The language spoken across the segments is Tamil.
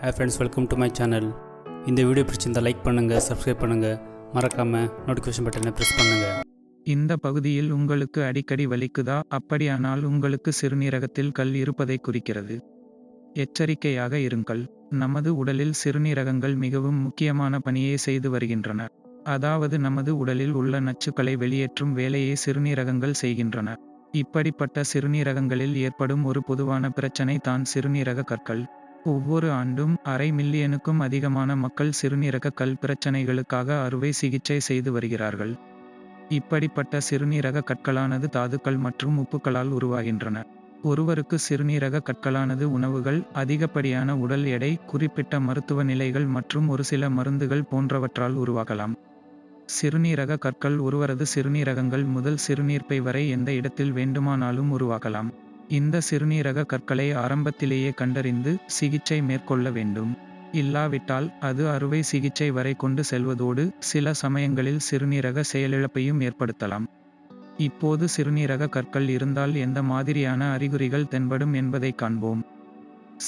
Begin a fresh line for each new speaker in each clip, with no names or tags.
Hi friends welcome to my channel இந்த வீடியோ பிடிச்சிருந்தால் லைக் பண்ணுங்கள் சப்ஸ்கிரைப் பண்ணுங்கள் மறக்காமல் நோட்டிஃபிகேஷன் பட்டனை ப்ரெஸ் பண்ணுங்கள்
இந்த பகுதியில் உங்களுக்கு அடிக்கடி வலிக்குதா? அப்படியானால் உங்களுக்கு சிறுநீரகத்தில் கல் இருப்பதை குறிக்கிறது. எச்சரிக்கையாக இருங்கள். நமது உடலில் சிறுநீரகங்கள் மிகவும் முக்கியமான பணியை செய்து வருகின்றன. அதாவது நமது உடலில் உள்ள நச்சுக்களை வெளியேற்றும் வேலையை சிறுநீரகங்கள் செய்கின்றன. இப்படிப்பட்ட சிறுநீரகங்களில் ஏற்படும் ஒரு பொதுவான பிரச்சனை தான் சிறுநீரக கற்கள். ஒவ்வொரு ஆண்டும் அரை மில்லியனுக்கும் அதிகமான மக்கள் சிறுநீரக கல் பிரச்சனைகளுக்காக அறுவை சிகிச்சை செய்து வருகிறார்கள். இப்படிப்பட்ட சிறுநீரக கற்களானது தாதுக்கள் மற்றும் உப்புக்களால் உருவாகின்றன. ஒருவருக்கு சிறுநீரக கற்களானது உணவுகள் அதிகப்படியான உடல் எடை குறிப்பிட்ட மருத்துவ நிலைகள் மற்றும் ஒரு சில மருந்துகள் போன்றவற்றால் உருவாகலாம். சிறுநீரக கற்கள் ஒருவரது சிறுநீரகங்கள் முதல் சிறுநீர்ப்பை வரை எந்த இடத்தில் வேண்டுமானாலும் உருவாகலாம். இந்த சிறுநீரக கற்களை ஆரம்பத்திலேயே கண்டறிந்து சிகிச்சை மேற்கொள்ள வேண்டும். இல்லாவிட்டால் அது அறுவை சிகிச்சை வரை கொண்டு செல்வதோடு சில சமயங்களில் சிறுநீரக செயலிழப்பையும் ஏற்படுத்தலாம். இப்போது சிறுநீரக கற்கள் இருந்தால் எந்த மாதிரியான அறிகுறிகள் தென்படும் என்பதை காண்போம்.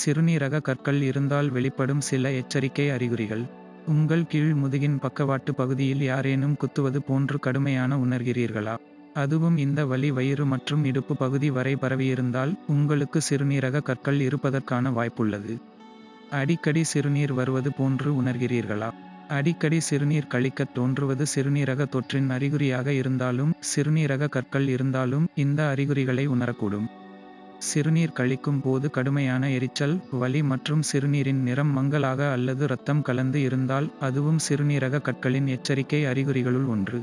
சிறுநீரக கற்கள் இருந்தால் வெளிப்படும் சில எச்சரிக்கை அறிகுறிகள். உங்கள் கீழ் முதுகின் பக்கவாட்டு பகுதியில் யாரேனும் குத்துவது போன்று கடுமையான உணர்கிறீர்களா? அதுவும் இந்த வலி வயிறு மற்றும் இடுப்பு பகுதி வரை பரவியிருந்தால் உங்களுக்கு சிறுநீரக கற்கள் இருப்பதற்கான வாய்ப்புள்ளது. அடிக்கடி சிறுநீர் வருவது போன்று உணர்கிறீர்களா? அடிக்கடி சிறுநீர் கழிக்கத் தோன்றுவது சிறுநீரக தொற்றின் அறிகுறியாக இருந்தாலும் சிறுநீரக கற்கள் இருந்தாலும் இந்த அறிகுறிகளை உணரக்கூடும். சிறுநீர் கழிக்கும் போது கடுமையான எரிச்சல் வலி மற்றும் சிறுநீரின் நிறம் மங்கலாக அல்லது இரத்தம் கலந்து இருந்தால் அதுவும் சிறுநீரக கற்களின் எச்சரிக்கை அறிகுறிகளுள் ஒன்று.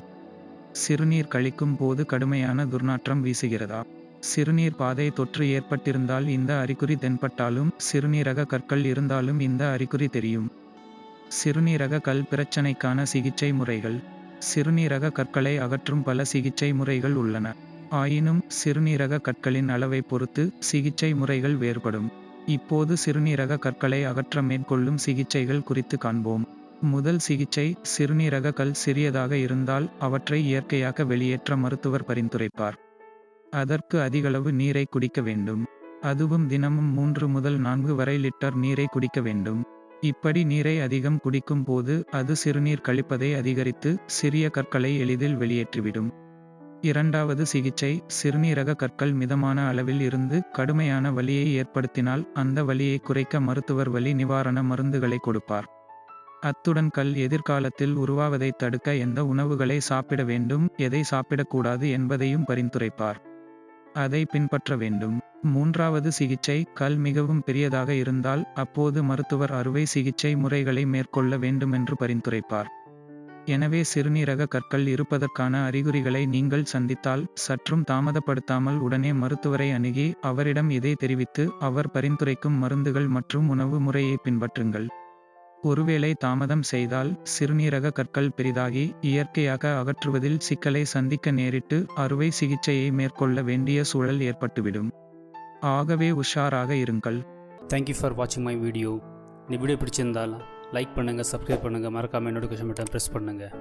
சிறுநீர் கழிக்கும் போது கடுமையான துர்நாற்றம் வீசுகிறதா? சிறுநீர் பாதை தொற்று ஏற்பட்டிருந்தால் இந்த அறிகுறி தென்பட்டாலும் சிறுநீரக கற்கள் இருந்தாலும் இந்த அறிகுறி தெரியும். சிறுநீரக கல் பிரச்சனைக்கான சிகிச்சை முறைகள். சிறுநீரக கற்களை அகற்றும் பல சிகிச்சை முறைகள் உள்ளன. ஆயினும் சிறுநீரக கற்களின் அளவை பொறுத்து சிகிச்சை முறைகள் வேறுபடும். இப்போது சிறுநீரக கற்களை அகற்ற மேற்கொள்ளும் சிகிச்சைகள் குறித்து காண்போம். முதல் சிகிச்சை சிறுநீரக கல் சிறியதாக இருந்தால் அவற்றை இயற்கையாக வெளியேற்ற மருத்துவர் பரிந்துரைப்பார். அதற்கு அதிகளவு நீரை குடிக்க வேண்டும். அதுவும் தினமும் மூன்று முதல் நான்கு வரை லிட்டர் நீரை குடிக்க வேண்டும். இப்படி நீரை அதிகம் குடிக்கும் போது அது சிறுநீர் கழிப்பதை அதிகரித்து சிறிய கற்களை எளிதில் வெளியேற்றிவிடும். இரண்டாவது சிகிச்சை சிறுநீரக கற்கள் மிதமான அளவில் இருந்து கடுமையான வலியை ஏற்படுத்தினால் அந்த வலியை குறைக்க மருத்துவர் வலி நிவாரண மருந்துகளை கொடுப்பார். அத்துடன் கல் எதிர்காலத்தில் உருவாவதை தடுக்க எந்த உணவுகளை சாப்பிட வேண்டும் எதை சாப்பிடக்கூடாது என்பதையும் பரிந்துரைப்பார். அதை பின்பற்ற வேண்டும். மூன்றாவது சிகிச்சை கல் மிகவும் பெரியதாக இருந்தால் அப்போது மருத்துவர் அறுவை சிகிச்சை முறைகளை மேற்கொள்ள வேண்டுமென்று பரிந்துரைப்பார். எனவே சிறுநீரக கற்கள் இருப்பதற்கான அறிகுறிகளை நீங்கள் சந்தித்தால் சற்றும் தாமதப்படுத்தாமல் உடனே மருத்துவரை அணுகி அவரிடம் இதை தெரிவித்து அவர் பரிந்துரைக்கும் மருந்துகள் மற்றும் உணவு முறையை பின்பற்றுங்கள். ஒருவேளை தாமதம் செய்தால் சிறுநீரக கற்கள் பெரிதாகி இயற்கையாக அகற்றுவதில் சிக்கலை சந்திக்க நேரிட்டு அறுவை சிகிச்சையை மேற்கொள்ள வேண்டிய சூழல் ஏற்பட்டுவிடும். ஆகவே உஷாராக இருங்கள்.
தேங்க்யூ ஃபார் வாட்சிங் மை வீடியோ இந்த வீடியோ பிடிச்சிருந்தால் லைக் பண்ணுங்கள் சப்ஸ்கிரைப் பண்ணுங்கள் மறக்காமல் நோட்டிஃபிகேஷன் பட்டன் ப்ரெஸ் பண்ணுங்கள்